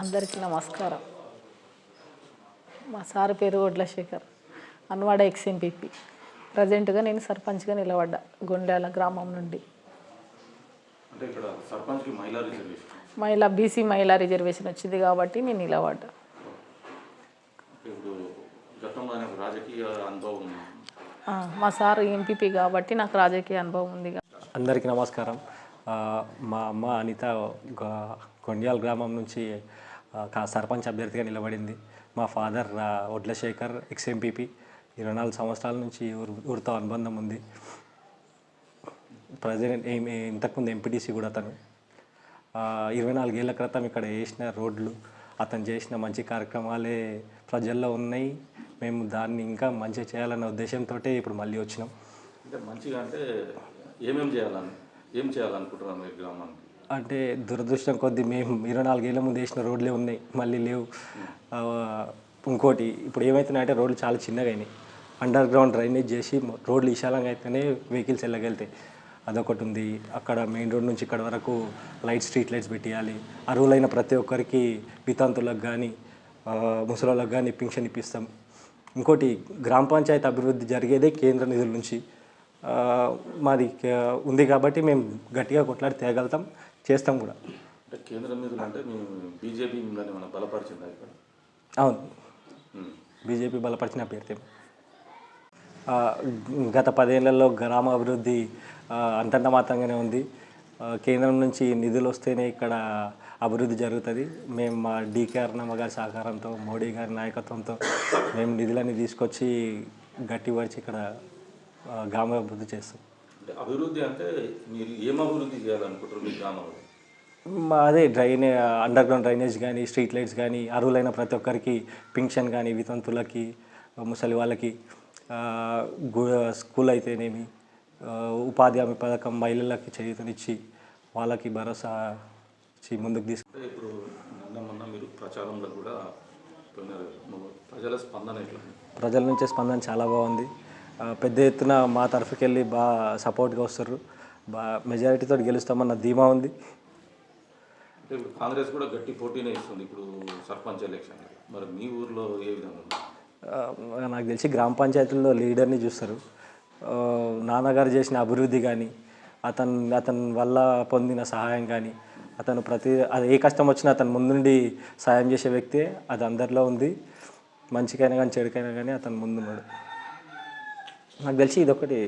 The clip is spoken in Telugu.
అందరికీ నమస్కారం. మా సార్ పేరు వడ్లశేఖర్. అన్వాడ ఎక్స్ఎంపీపీ ప్రజెంట్గా నేను సర్పంచ్గా నిలబడ్డా గొండ్యాల గ్రామం నుండి. అంటే ఇక్కడ సర్పంచ్కి మహిళా రిజర్వేషన్? మహిళా బీసీ మహిళా రిజర్వేషన్ వచ్చింది కాబట్టి నేను నిలబడ్డా. మా సార్ ఎంపీపీ కాబట్టి నాకు రాజకీయ అనుభవం ఉంది. అందరికీ నమస్కారం. మా అమ్మ అనిత గ- కొండ్యాల్ గ్రామం నుంచి కా- సర్పంచ్ అభ్యర్థిగా నిలబడింది. మా ఫాదర్ ఒడ్లశేఖర్ వడ్లశేఖర్ ఇరవై నాలుగు సంవత్సరాల నుంచి ఊరు ఊరితో అనుబంధం ఉంది. ప్రజెంట్ ఇంతకుముందు ఎంపీటీసీ కూడా అతను. ఇరవై నాలుగేళ్ళ క్రితం ఇక్కడ వేసిన రోడ్లు అతను చేసిన మంచి కార్యక్రమాలే ప్రజల్లో ఉన్నాయి. మేము దాన్ని ఇంకా మంచిగా చేయాలన్న ఉద్దేశంతో ఇప్పుడు మళ్ళీ వచ్చినాం. అంటే మంచిగా అంటే ఏమేమి చేయాలని ఏం చేయాలనుకుంటున్నారు మీరు గ్రామానికి? అంటే దురదృష్టం కొద్ది మేము ఇరవై నాలుగేళ్ళ ముందు వేసిన రోడ్లే ఉన్నాయి మళ్ళీ లేవు. ఇంకోటి ఇప్పుడు ఏమవుతున్నాయంటే రోడ్లు చాలా చిన్నగా అయినాయి. అండర్ గ్రౌండ్ డ్రైనేజ్ చేసి రోడ్లు విశాలంగా అయితేనే వెహికల్స్ వెళ్ళగలుగుతాయి. అదొకటి ఉంది. అక్కడ మెయిన్ రోడ్ నుంచి ఇక్కడ వరకు లైట్ స్ట్రీట్ లైట్స్ పెట్టియాలి. అర్హులైన ప్రతి ఒక్కరికి వితాంతులకు కానీ ముసలోళ్ళకి కానీ పింఛన్ ఇప్పిస్తాం. ఇంకోటి గ్రామ పంచాయతీ అభివృద్ధి జరిగేదే కేంద్ర నిధుల నుంచి. మాది ఉంది కాబట్టి మేము గట్టిగా కొట్లాడి తేగలుగుతాం చేస్తాం కూడా. అంటే కేంద్ర నిధులు అంటే మీ బీజేపీ మిమ్మల్ని మనం బలపరిచిందా ఇక్కడ? అవును. బీజేపీ బలపరిచిన అభ్యర్థి. గత పదేళ్ళలో గ్రామ అభివృద్ధి అంతంత మాత్రంగానే ఉంది. కేంద్రం నుంచి నిధులు వస్తేనే ఇక్కడ అభివృద్ధి జరుగుతుంది. మేము మా డీకే అర్ణమ్మ గారి సహకారంతో మోడీ గారి నాయకత్వంతో మేము నిధులన్నీ తీసుకొచ్చి గట్టి పడిచి ఇక్కడ ఆ, గ్రామ అభివృద్ధి చేస్తాం. అభివృద్ధి అంటే మీరు ఏం అభివృద్ధి చేయాలనుకుంటారు మీ గ్రామంలో? అదే డ్రైనే అండర్ గ్రౌండ్ డ్రైనేజ్ కానీ స్ట్రీట్ లైట్స్ కానీ అర్హులైన ప్రతి ఒక్కరికి పింఛన్ కానీ వితంతులకి ముసలి వాళ్ళకి స్కూల్ అయితేనేమి ఉపాధి హామీ పథకం మహిళలకి చేయూతనిచ్చి వాళ్ళకి భరోసా ఇచ్చి ముందుకు తీసుకు ఇప్పుడు నిన్న మొన్న మీరు ప్రచారంలో కూడా ప్రజల స్పందన? ప్రజల నుంచి స్పందన చాలా బాగుంది. పెద్ద ఎత్తున మా తరఫుకి వెళ్ళి బాగా సపోర్ట్గా వస్తారు బాగా మెజారిటీతో గెలుస్తామన్న ధీమా ఉంది. కాంగ్రెస్ కూడా గట్టి పోటీనే ఇస్తుంది ఇప్పుడు సర్పంచ్ ఎలక్షన్. మరి మీ ఊర్లో ఏ విధంగా నాకు తెలిసి గ్రామ పంచాయతీల్లో లీడర్ని చూస్తారు. నాన్నగారు చేసిన అభివృద్ధి కానీ అతను అతని వల్ల పొందిన సహాయం కానీ అతను ప్రతి అది ఏ కష్టం వచ్చినా అతను ముందుండి సాయం చేసే వ్యక్తే అది అందరిలో ఉంది. మంచికైనా కానీ చెడుకైనా కానీ అతను ముందున్నాడు నాకు తెలిసి ఇదొకటి